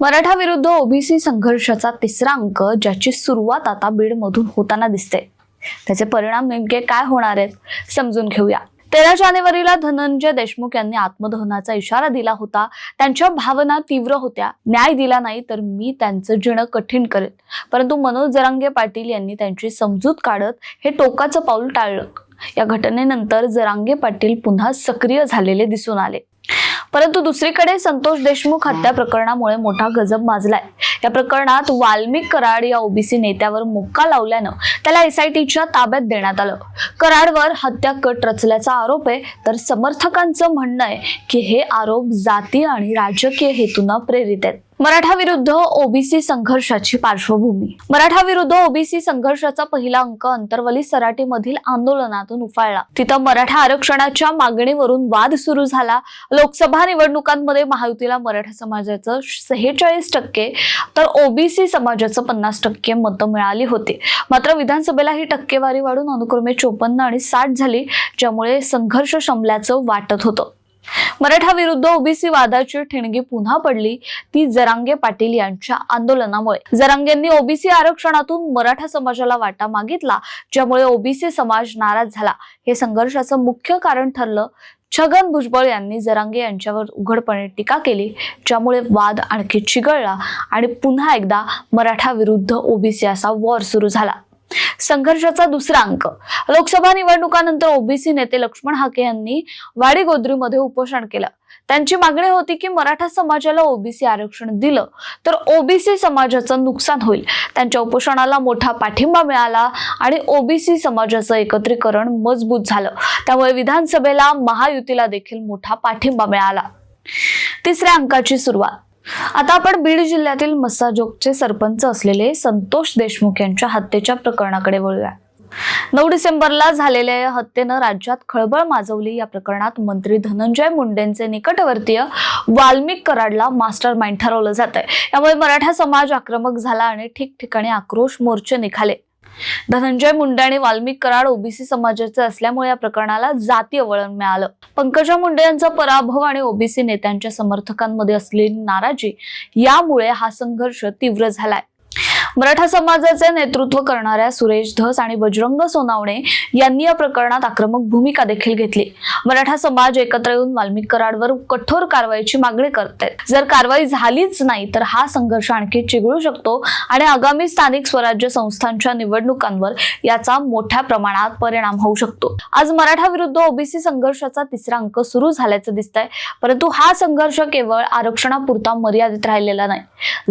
मराठा विरुद्ध ओबीसी संघर्षाचा तिसरा अंक ज्याची सुरुवात आता बीडमधून होताना दिसते. त्याचे परिणाम नेमके काय होणार आहेत समजून घेऊया. तेरा जानेवारीला धनंजय देशमुख यांनी आत्मदहनाचा इशारा दिला होता. त्यांच्या भावना तीव्र होत्या. न्याय दिला नाही तर मी त्यांचं जिणं कठीण करेन. परंतु मनोज जरांगे पाटील यांनी त्यांची समजूत काढत हे टोकाचं पाऊल टाळलं. या घटनेनंतर जरांगे पाटील पुन्हा सक्रिय झालेले दिसून आले. परंतु दुसरीकडे संतोष देशमुख हत्या प्रकरणामुळे मोठा गजब माजलाय. या प्रकरणात वाल्मिक कराड या ओबीसी नेत्यावर मुक्का लावल्यानं त्याला एसआयटीच्या ताब्यात देण्यात आलं. कराडवर हत्या कट रचल्याचा आरोप आहे तर समर्थकांचं म्हणणं आहे की हे आरोप जाती आणि राजकीय हेतून प्रेरित आहेत. मराठा विरुद्ध ओबीसी संघर्षाची पार्श्वभूमी. मराठा विरुद्ध ओबीसी संघर्षाचा पहिला अंक अंतरवली सराटीमधील आंदोलनातून उफाळला. तिथं मराठा आरक्षणाच्या मागणीवरून वाद सुरू झाला. लोकसभा निवडणुकांमध्ये महायुतीला मराठा समाजाचं सेहेचाळीस टक्के तर ओबीसी समाजाचं पन्नास टक्के मतं मिळाली होती. मात्र विधानसभेला ही टक्केवारी वाढून अनुक्रमे चोपन्न आणि साठ झाली ज्यामुळे संघर्ष शमल्याचं वाटत होतं. मराठा विरुद्ध ओबीसी वादाची ठिणगी पुन्हा पडली. ती जरांगे पाटील यांच्या आंदोलनामुळे. जरांगेंनी ओबीसी आरक्षणातून मराठा समाजाला वाटा मागितला ज्यामुळे ओबीसी समाज नाराज झाला. हे संघर्षाचं मुख्य कारण ठरलं. छगन भुजबळ यांनी जरांगे यांच्यावर उघडपणे टीका केली ज्यामुळे वाद आणखी चिघळला आणि पुन्हा एकदा मराठा विरुद्ध ओबीसी असा वॉर सुरू झाला. संघर्षाचा दुसरा अंक. लोकसभा निवडणुकानंतर ओबीसी नेते लक्ष्मण हाके यांनी वाडी गोद्रीमध्ये उपोषण केलं. त्यांची मागणी होती की मराठा समाजाला ओबीसी आरक्षण दिलं तर ओबीसी समाजाचं नुकसान होईल. त्यांच्या उपोषणाला मोठा पाठिंबा मिळाला आणि ओबीसी समाजाचं एकत्रीकरण मजबूत झालं. त्यामुळे विधानसभेला महायुतीला देखील मोठा पाठिंबा मिळाला. तिसऱ्या अंकाची सुरुवात. आता आपण बीड जिल्ह्यातील मस्साजोगचे सरपंच असलेले संतोष देशमुख यांच्या हत्येच्या प्रकरणाकडे वळूया. नऊ डिसेंबरला झालेल्या या हत्येनं राज्यात खळबळ माजवली. या प्रकरणात मंत्री धनंजय मुंडेंचे निकटवर्तीय वाल्मिक कराडला मास्टर माइंड ठरवलं जात आहे यामुळे मराठा समाज आक्रमक झाला आणि ठिकठिकाणी आक्रोश मोर्चे निघाले. धनंजय मुंडे आणि वाल्मिक कराड ओबीसी समाजाचे असल्यामुळे या प्रकरणाला जातीय वळण मिळालं. पंकजा मुंडे यांचा पराभव आणि ओबीसी नेत्यांच्या समर्थकांमध्ये असलेली नाराजी यामुळे हा संघर्ष तीव्र झालाय. मराठा समाजाचे नेतृत्व करणाऱ्या सुरेश धस आणि बजरंग सोनावणे यांनी या प्रकरणात आक्रमक भूमिका देखील घेतली. मराठा समाज एकत्र येऊन वाल्मिक कराडवर कठोर कारवाईची मागणी करत. आहेत जर कारवाई झालीच नाही तर हा संघर्ष आणखी चिघळू शकतो आणि आगामी स्थानिक स्वराज्य संस्थांच्या निवडणुकांवर याचा मोठ्या प्रमाणात परिणाम होऊ शकतो. आज मराठा विरुद्ध ओबीसी संघर्षाचा तिसरा अंक सुरू झाल्याचं दिसतंय परंतु हा संघर्ष केवळ आरक्षणापुरता मर्यादित राहिलेला नाही.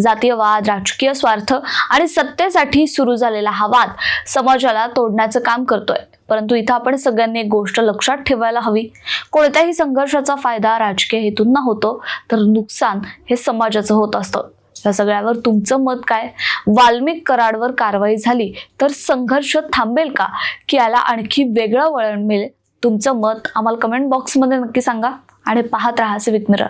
जातीयवाद राजकीय स्वार्थ आणि सत्तेसाठी सुरू झालेला हा वाद समाजाला तोडण्याचं काम करतोय. परंतु इथं आपण सगळ्यांनी एक गोष्ट लक्षात ठेवायला हवी. कोणत्याही संघर्षाचा फायदा राजकीय हेतून होतो तर नुकसान हे समाजाचं होत असतं. या सगळ्यावर तुमचं मत काय? वाल्मिक कराडवर कारवाई झाली तर संघर्ष थांबेल का? की याला आणखी वेगळं वळण मिळेल? तुमचं मत आम्हाला कमेंट बॉक्समध्ये नक्की सांगा. आणि पाहत राहा सिविक मिरर